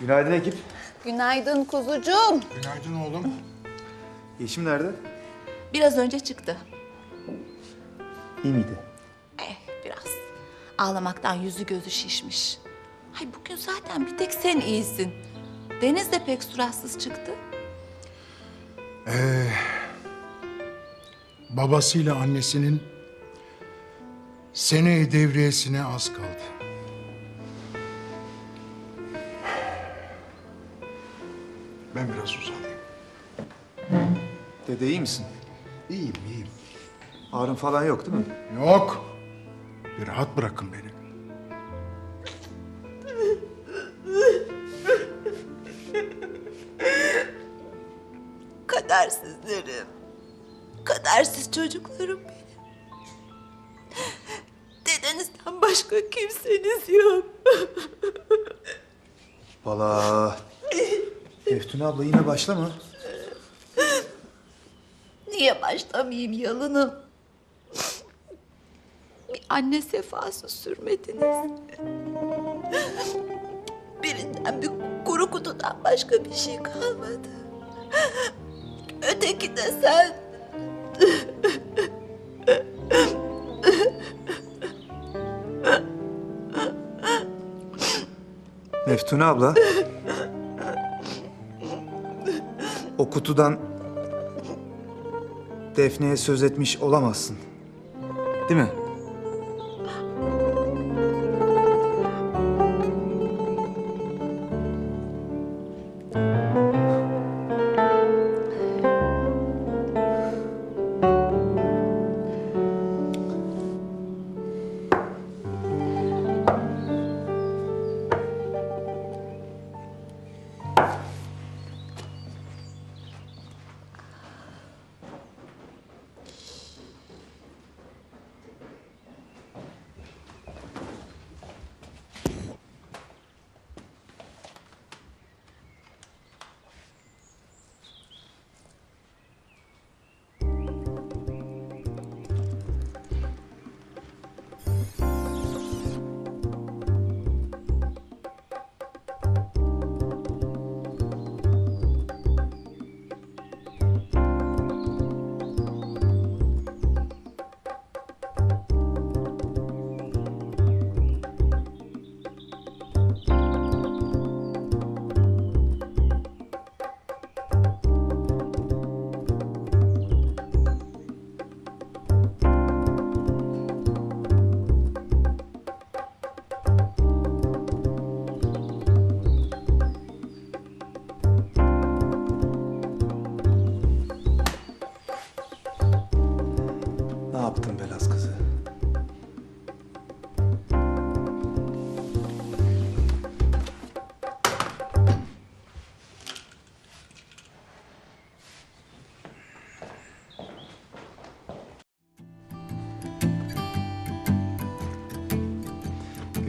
Günaydın ekip. Günaydın kuzucuğum. Günaydın oğlum. Yeşim nerede? Biraz önce çıktı. İyi miydi? Eh biraz. Ağlamaktan yüzü gözü şişmiş. Hay bugün zaten bir tek sen iyisin. Deniz de pek suratsız çıktı. Babasıyla annesinin sene devriyesine az kaldı. Ben biraz uzanayım. Dede iyi misin? İyiyim, iyiyim. Ağrın falan yok değil mi? Yok. Bir rahat bırakın beni. Kadersizlerim. Kadersiz çocuklarım benim. Dedenizden başka kimseniz yok. Valla. Meftun abla yine başlama. Niye başlamayayım yalınım? Bir anne sefası sürmediniz. Birinden bir kuru kutudan başka bir şey kalmadı. Öteki de sen. Meftun abla. Kutudan Defne'ye söz etmiş olamazsın. Değil mi?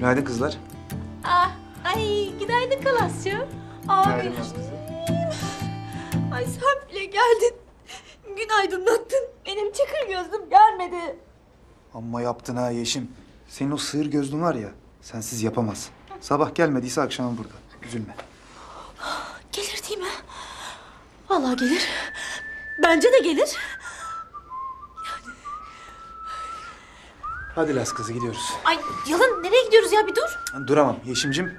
Günaydın kızlar. Ah, ay günaydın Kalas'cığım. Abi. Ay sen bile geldin. Gün aydınlattın. Benim çakır gözlüm gelmedi. Amma yaptın ha Yeşim. Senin o sığır gözlün var ya, sensiz yapamaz. Sabah gelmediyse akşam burada. Üzülme. Gelir değil mi? Vallahi gelir. Bence de gelir. Hadi Laz kızı gidiyoruz. Ay Yalın nereye gidiyoruz ya bir dur. Duramam Yeşim'cim.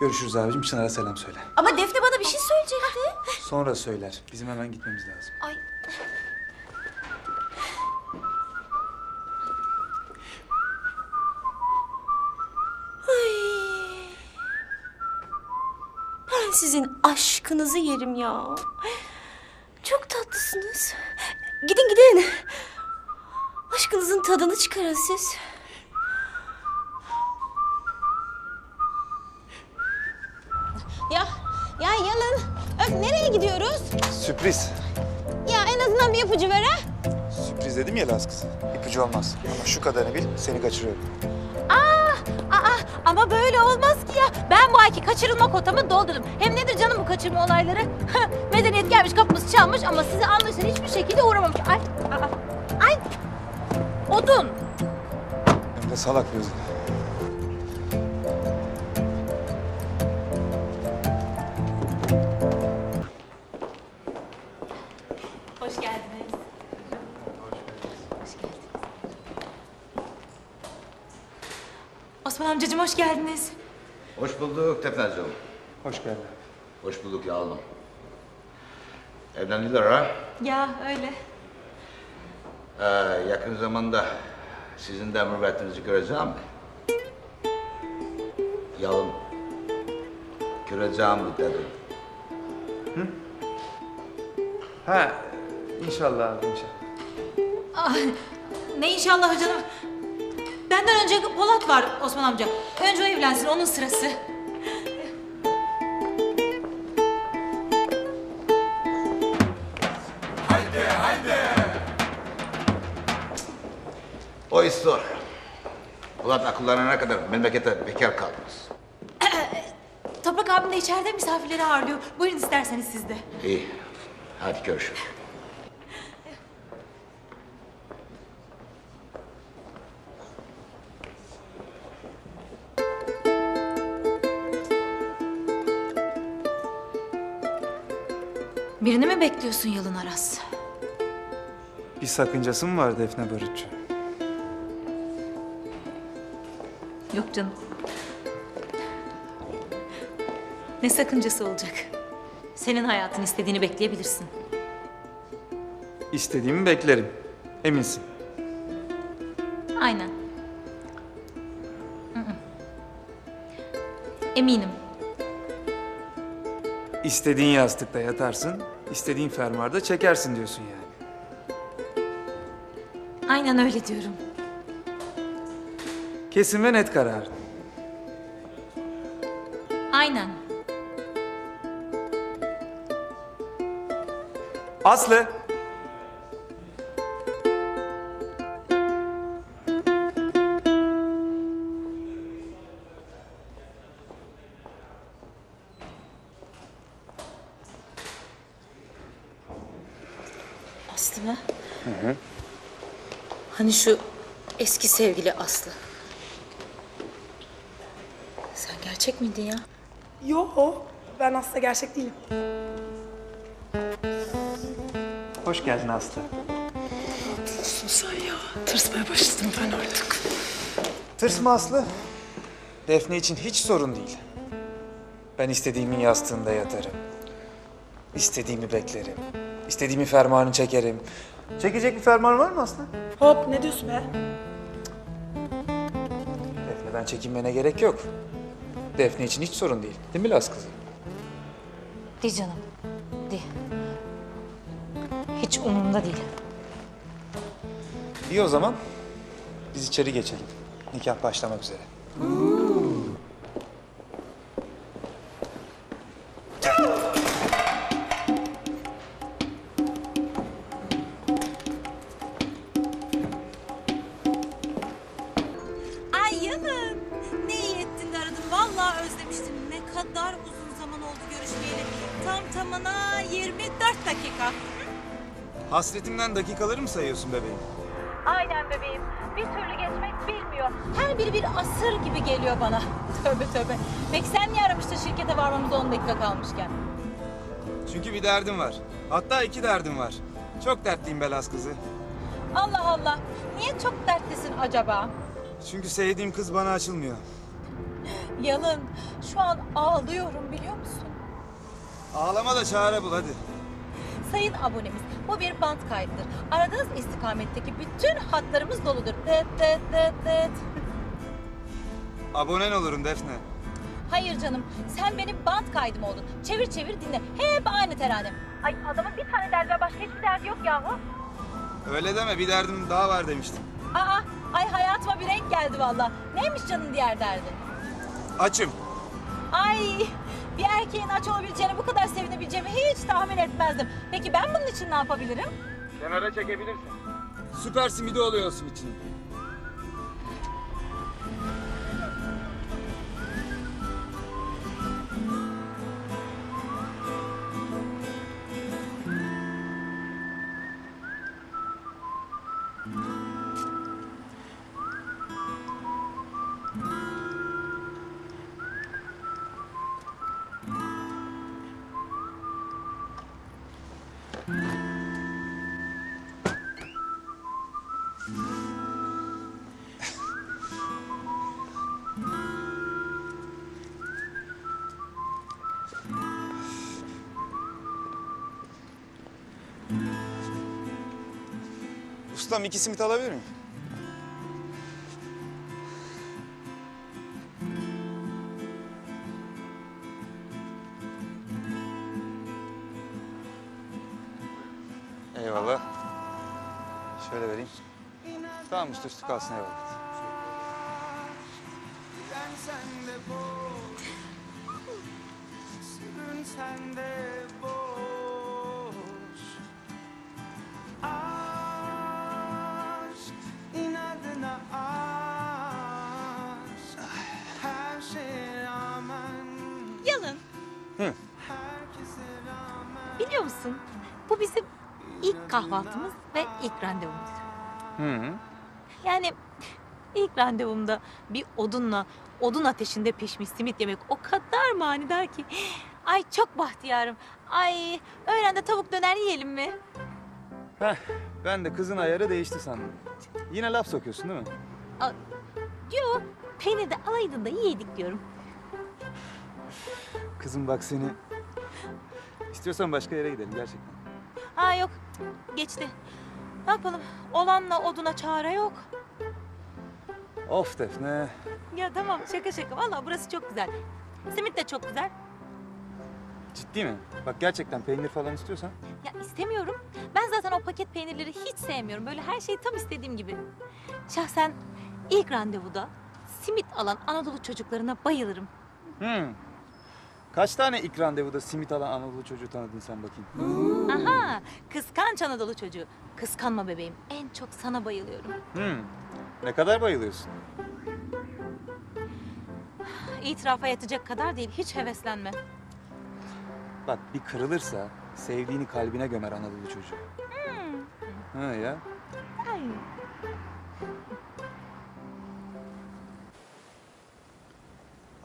Görüşürüz abicim. Çınar'a selam söyle. Ama Defne bana bir şey söyleyecekti. Sonra söyler. Bizim hemen gitmemiz lazım. Ay. Ay. Ben sizin aşkınızı yerim ya. Çok tatlısınız. Gidin gidin. Aşkınızın tadını çıkarın siz. Ya, ya Yalın. Öf, nereye gidiyoruz? Sürpriz. Ya en azından bir ipucu ver ha. Sürpriz dedim ya Laz kızı. İpucu olmaz. Ama şu kadarını bil, seni kaçırıyorum. Aa, ama böyle olmaz ki ya. Ben bu ayki kaçırılma kotamı doldurdum. Hem nedir canım bu kaçırma olayları? Medeniyet gelmiş kapımızı çalmış ama sizi anlaşılan hiçbir şekilde uğramamış. Aa, ay. Salak gözlü. Hoş geldiniz. Osman amcacığım hoş geldiniz. Hoş bulduk Tepezciğim. Hoş geldin. Hoş bulduk yavrum. Evlendiler ha? Ya öyle. Ee, yakın zamanda sizin de mürvetinizi göreceğim mi? Yavrum. Göreceğim mi dedim. Ha inşallah abi inşallah. Ne inşallah canım. Benden önce Polat var Osman amca. Önce o evlensin onun sırası. İş zor. Ulan akıllanana kadar memlekete bekar kaldınız. Toprak abim de içeride misafirleri ağırlıyor. Buyurun isterseniz siz de. İyi. Hadi görüşürüz. Birini mi bekliyorsun Yalın Aras? Bir sakıncası mı var Defne Barutçu? Yok canım. Ne sakıncası olacak? Senin hayatın istediğini bekleyebilirsin. İstediğimi beklerim. Eminsin. Aynen. Hı hı. Eminim. İstediğin yastıkta yatarsın, istediğin fermuarda çekersin diyorsun yani. Aynen öyle diyorum. Kesin ve net karar. Aynen. Aslı! Aslı mı? Hani şu eski sevgili Aslı. Sen gerçek miydin ya? Yo, ben aslında gerçek değilim. Hoş geldin Aslı. Sen ya, tırsmaya başladım ben artık. Tırsma Aslı. Defne için hiç sorun değil. Ben istediğimin yastığında yatarım. İstediğimi beklerim. İstediğimi fermuarını çekerim. Çekecek bir fermuar var mı Aslı? Hop, ne diyorsun be? Defne'den çekinmene gerek yok. Defne için hiç sorun değil. Değil mi Las kızı? Di canım. Di. Hiç umurumda değil. İyi o zaman. Biz içeri geçelim. Nikah başlamak üzere. Hasretimden dakikaları mı sayıyorsun bebeğim? Aynen bebeğim. Bir türlü geçmek bilmiyor. Her biri bir asır gibi geliyor bana. Tövbe tövbe. Peki sen niye aramıştın şirkete varmamıza 10 dakika kalmışken? Çünkü bir derdim var. Hatta iki derdim var. Çok dertliyim Belas kızı. Allah Allah. Niye çok dertlisin acaba? Çünkü sevdiğim kız bana açılmıyor. Yalın. Şu an ağlıyorum biliyor musun? Ağlama da çare bul hadi. Sayın abonemiz, bu bir band kaydıdır. Aradığınız istikametteki bütün hatlarımız doludur. Dıt dıt dıt dıt. Abonen olurum Defne. Hayır canım, sen benim band kaydım oldun. Çevir çevir dinle. Hep aynı terane. Ay adamın bir tane derdi var, başka hiçbir derdi yok yahu. Öyle deme bir derdim daha var demiştim. Aa, ay hayatıma bir renk geldi valla. Neymiş canın diğer derdin? Açım. Ay, bir erkeğin aç olabileceğini, bu kadar sevinebileceğimi hiç tahmin etmezdim. Peki ben bunun için ne yapabilirim? Kenara çekebilirsin. Süper simidi oluyorsun için. Ustam iki simit alabilir miyim? Eyvallah. Şöyle vereyim. Tamam üstü üstü kalsın eyvallah. Musun? Bu bizim ilk kahvaltımız ve ilk randevumuz. Hı hı. Yani ilk randevumda bir odunla, odun ateşinde pişmiş simit yemek o kadar manidar ki. Ay çok bahtiyarım. Ay öğlende tavuk döner yiyelim mi? Heh, ben de kızın ayarı değişti sandım. Yine laf sokuyorsun değil mi? Yo peynir de alaydın da yiyeydik diyorum. Kızım bak seni... İstiyorsan başka yere gidelim gerçekten. Ha yok geçti. Ne yapalım? Olanla oduna çare yok. Of Defne. Ya tamam şaka şaka. Vallahi burası çok güzel. Simit de çok güzel. Ciddi mi? Bak gerçekten peynir falan istiyorsan. Ya istemiyorum. Ben zaten o paket peynirleri hiç sevmiyorum. Böyle her şey tam istediğim gibi. Şahsen ilk randevuda simit alan Anadolu çocuklarına bayılırım. Hmm. Kaç tane ilk randevuda simit alan Anadolu çocuğu tanıdın sen bakayım? Aha, kıskanç Anadolu çocuğu. Kıskanma bebeğim. En çok sana bayılıyorum. Hmm. Ne kadar bayılıyorsun? İtirafa yatacak kadar değil. Hiç heveslenme. Bak bir kırılırsa sevdiğini kalbine gömer Anadolu çocuğu. Ha ya. Ay.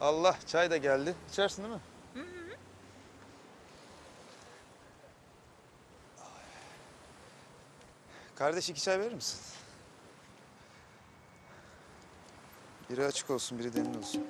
Allah çay da geldi. İçersin değil mi? Kardeş iki çay verir misin? Biri açık olsun, biri demin olsun.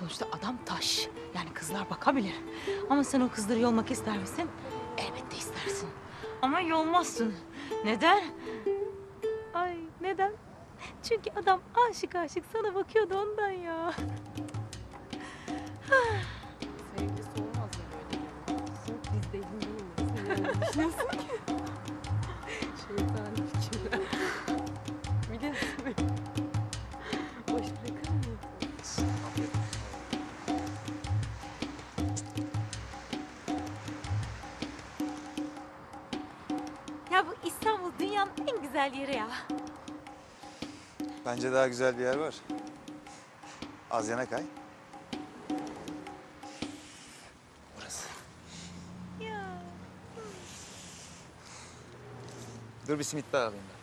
Sonuçta adam taş. Yani kızlar bakabilir. Ama sen o kızları yolmak ister misin? Elbette istersin. Ama yolmazsın. Neden? Ay neden? Çünkü adam aşık aşık sana bakıyordu ondan ya. Sevgilisi olmaz ya? Biz deli değiliz. Yani düşünüyorsun ki. Bence daha güzel bir yer var. Az yana kay. Burası. Ya. Dur bir simit daha alayım ben.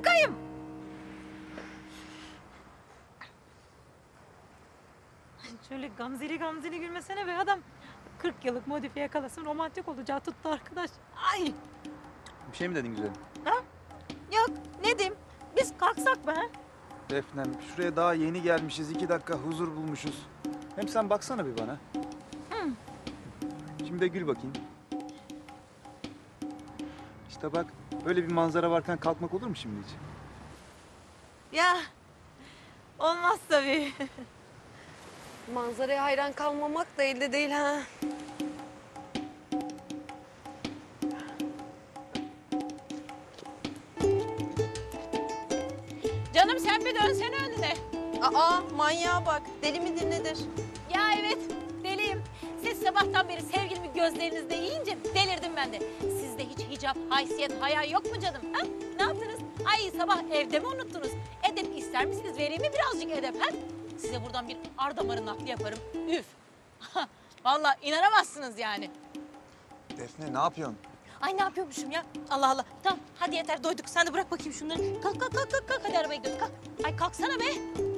Harikayım. Şöyle gamzeli gamzeli gülmesene be adam. 40 yıllık modifiye kalasın romantik olacağı tuttu arkadaş. Ay Bir şey mi dedin güzelim? yok ne diyeyim biz kalksak be. Defnem şuraya daha yeni gelmişiz. iki dakika huzur bulmuşuz. Hem sen baksana bir bana. Şimdi de gül bakayım. İşte bak böyle bir manzara varken kalkmak olur mu şimdi hiç? Ya olmaz tabii. Manzaraya hayran kalmamak da elde değil ha. Canım sen bir dönsene önüne. Aa manyağa bak. Deli midir nedir? Ya evet sabahtan beri sevgilimi gözlerinizde yiyince delirdim ben de. Sizde hiç hicap, haysiyet, haya yok mu canım? Ha? Ne yaptınız? Ay sabah evde mi unuttunuz? Edep ister misiniz? Vereyim mi birazcık edep? Ha? Size buradan bir ardamarın nakli yaparım. Üf. Vallahi inanamazsınız yani. Defne ne yapıyorsun? Ay ne yapıyormuşum ya? Allah Allah. Tamam hadi yeter doyduk. Sen de bırak bakayım şunları. Kalk kalk kalk kalk. kalk. Hadi arabaya gidiyoruz kalk. Ay kalksana be.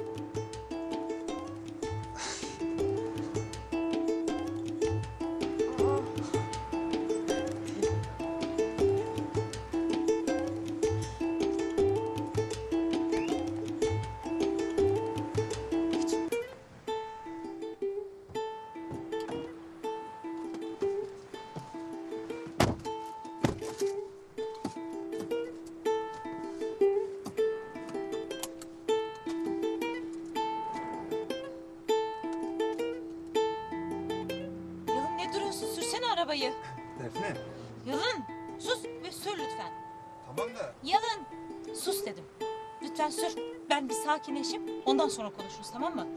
Arabayı. Defne. Yalın sus ve sür lütfen. Tamam da. Yalın sus dedim. Lütfen sür. Ben bir sakinleşip ondan sonra konuşuruz tamam mı?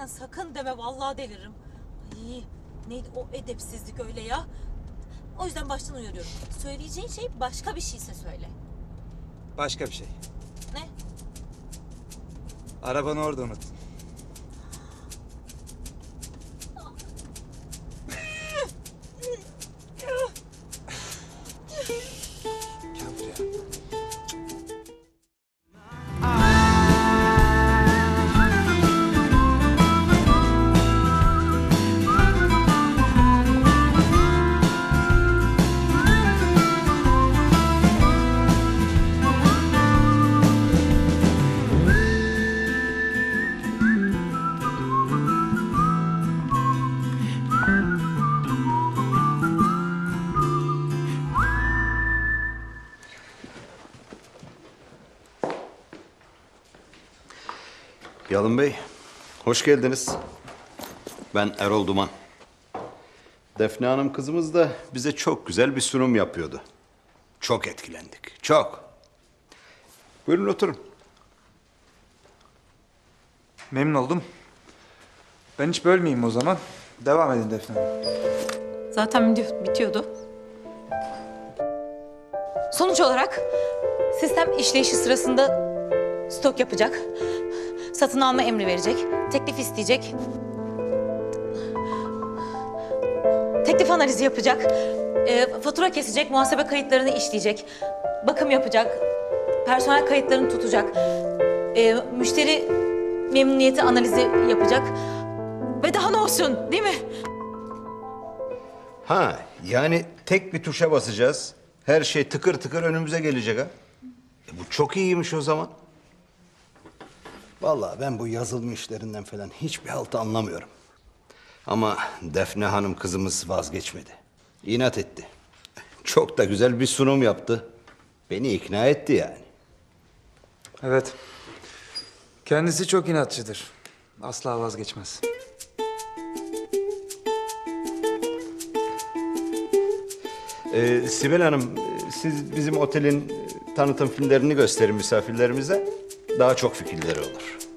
Diyeceksen sakın deme vallahi deliririm. Ay neydi o edepsizlik öyle ya. O yüzden baştan uyarıyorum. Söyleyeceğin şey başka bir şeyse söyle. Başka bir şey. Ne? Arabanı orada unut. Yalın Bey, hoş geldiniz. Ben Erol Duman. Defne Hanım kızımız da bize çok güzel bir sunum yapıyordu. Çok etkilendik, çok. Buyurun oturun. Memnun oldum. Ben hiç bölmeyeyim o zaman. Devam edin Defne. Zaten biti- bitiyordu. Sonuç olarak sistem işleyişi sırasında stok yapacak. Satın alma emri verecek. Teklif isteyecek. Teklif analizi yapacak. e, fatura kesecek, muhasebe kayıtlarını işleyecek. Bakım yapacak. Personel kayıtlarını tutacak. e, müşteri memnuniyeti analizi yapacak. Ve daha ne olsun değil mi? Ha, yani tek bir tuşa basacağız. Her şey tıkır tıkır önümüze gelecek ha. E bu çok iyiymiş o zaman. Vallahi ben bu yazılım işlerinden falan hiçbir halt anlamıyorum. Ama Defne Hanım kızımız vazgeçmedi. İnat etti. Çok da güzel bir sunum yaptı. Beni ikna etti yani. Evet. Kendisi çok inatçıdır. Asla vazgeçmez. Ee, Sibel Hanım, siz bizim otelin tanıtım filmlerini gösterin misafirlerimize. Daha çok fikirleri olur.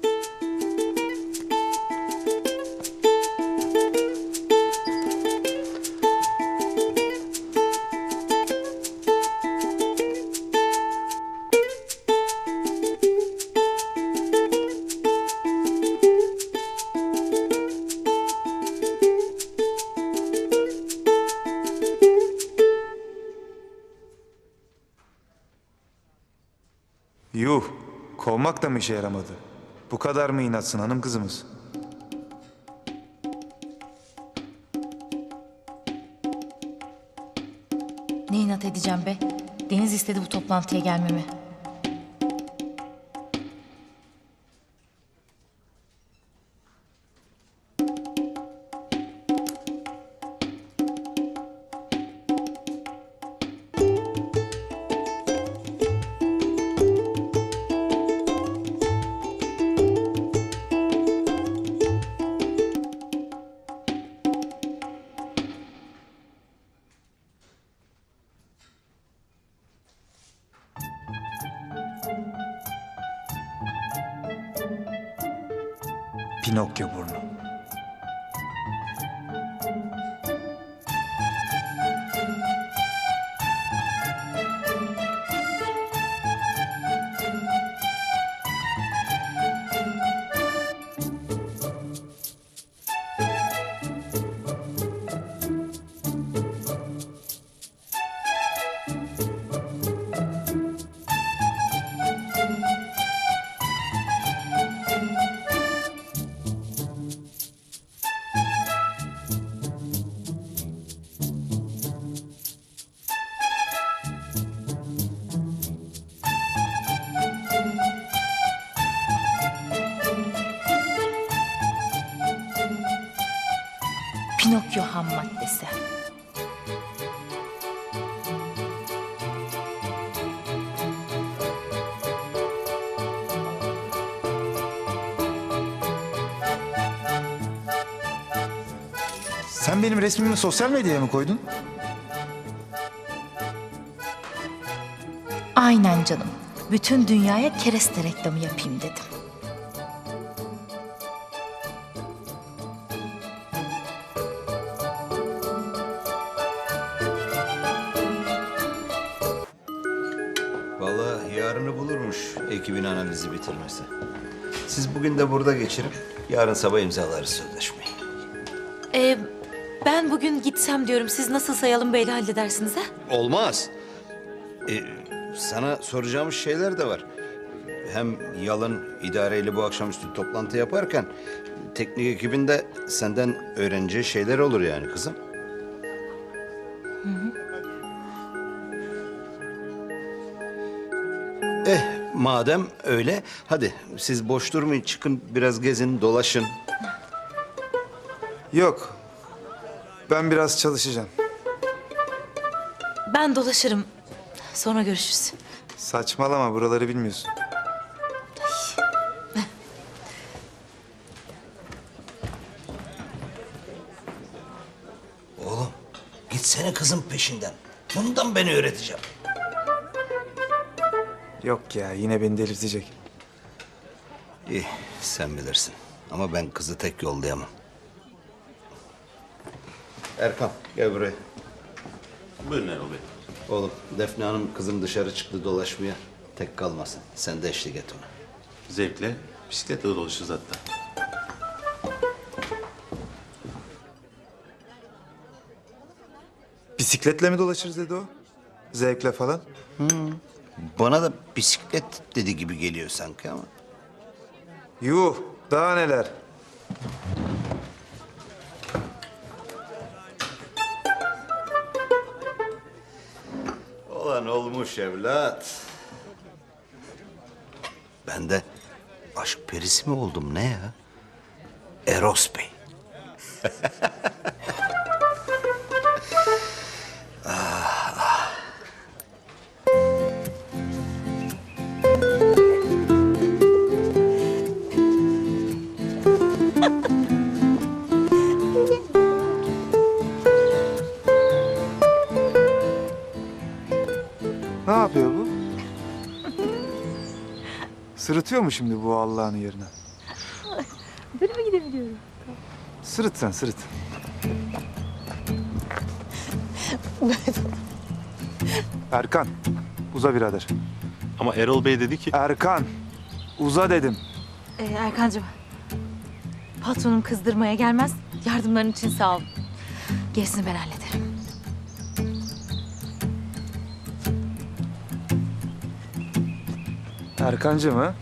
Mı işe yaramadı? Bu kadar mı inatsın hanım kızımız? Ne inat edeceğim be? Deniz istedi bu toplantıya gelmemi. occhio pur no. Ham maddesi. Sen benim resmimi sosyal medyaya mı koydun? Aynen canım. Bütün dünyaya kereste reklamı yapayım dedim. Yarını bulurmuş ekibin analizi bitirmesi. Siz bugün de burada geçirip yarın sabah imzalarız sözleşmeyi. Ee, ben bugün gitsem diyorum. Siz nasıl sayalım Bey'le halledersiniz ha? Olmaz. Ee, sana soracağım şeyler de var. Hem Yalın idareyle bu akşamüstü toplantı yaparken teknik ekibinde senden öğreneceği şeyler olur yani kızım. Eh madem öyle hadi siz boş durmayın çıkın biraz gezin dolaşın. Yok. Ben biraz çalışacağım. Ben dolaşırım. Sonra görüşürüz. Saçmalama buraları bilmiyorsun. Oğlum gitsene kızın peşinden. Bundan beni öğreteceğim. Yok ya yine beni delirtecek. İyi sen bilirsin. Ama ben kızı tek yollayamam. Erkan gel buraya. Buyurun Erol Bey. Oğlum Defne Hanım kızım dışarı çıktı dolaşmaya. Tek kalmasın. Sen de eşlik et ona. Zevkle bisikletle dolaşırız hatta. Bisikletle mi dolaşırız dedi o? Zevkle falan. Bana da bisiklet dedi gibi geliyor sanki ama. Yuh daha neler. Olan olmuş evlat. Ben de aşk perisi mi oldum ne ya? Eros Bey. Sırıtıyor mu şimdi bu Allah'ın yerine? Böyle mi gidebiliyorum? Sırıt sen sırıt. Erkan uza birader. Ama Erol Bey dedi ki... Erkan uza dedim. Ee, Erkancığım. Patronum kızdırmaya gelmez. Yardımların için sağ ol. Gerisini ben hallederim. Tarkancı mı?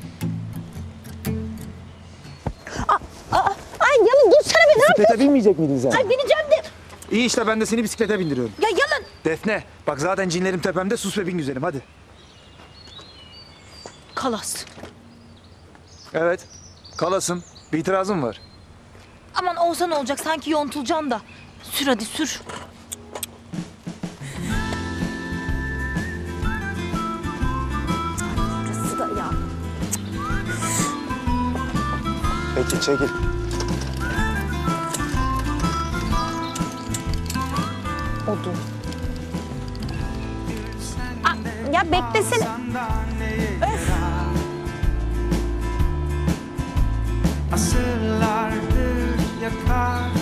Ay Yalın dur dursana be ne Bisiklete yapıyorsun? binmeyecek miydin sen? Ay bineceğim de. İyi işte ben de seni bisiklete bindiriyorum. Ya Yalın. Defne bak zaten cinlerim tepemde sus ve bin güzelim hadi. Kalas. Evet kalasın bir itirazım var. Aman olsan olacak sanki yontulacaksın da. Sür hadi sür. Çekil. Odun. Aa, ya beklesene. Asırlardır yakar